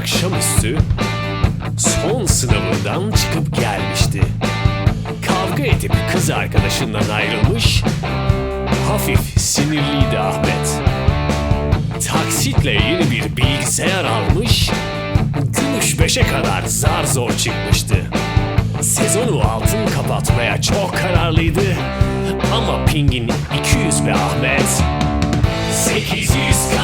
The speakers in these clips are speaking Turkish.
akşamüstü son sınavından çıkıp gelmişti. Kavga edip kız arkadaşından ayrılmış, hafif sinirliydi Ahmet. Taksitle yeni bir bilgisayar almış, gümüş beşe kadar zar zor çıkmıştı. Sezonu altın kapatmaya çok kararlıydı ama pingin 200 be Ahmet. 800 kayası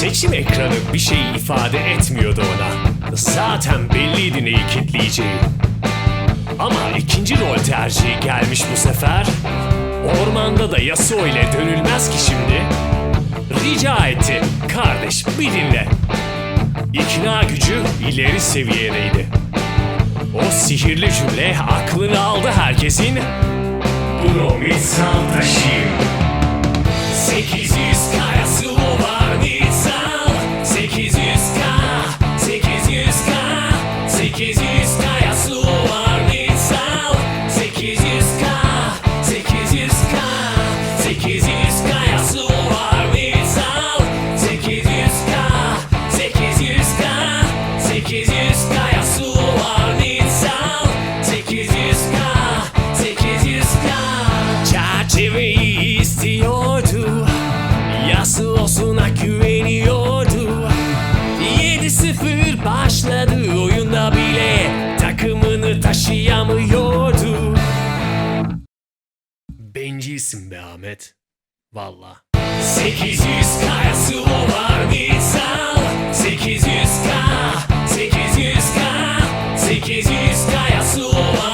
Seçim ekranı bir şey ifade etmiyordu ona. Zaten belliydi neyi kitleyeceği. Ama ikinci rol tercihi gelmiş bu sefer. Ormanda da Yasuo ile dönülmez ki şimdi. Rica etti. Kardeş bir dinle. İkna gücü ileri seviyedeydi. O sihirli cümle aklını aldı herkesin. Bromitsal taşıyım. Çerçeveyi istiyordu Yasuo'suna güveniyordu. 7-0 başladı oyunda bile Takımını taşıyamıyordu. Bencilsin be Ahmet Valla. 800 kayası var Nisan 耕す終わ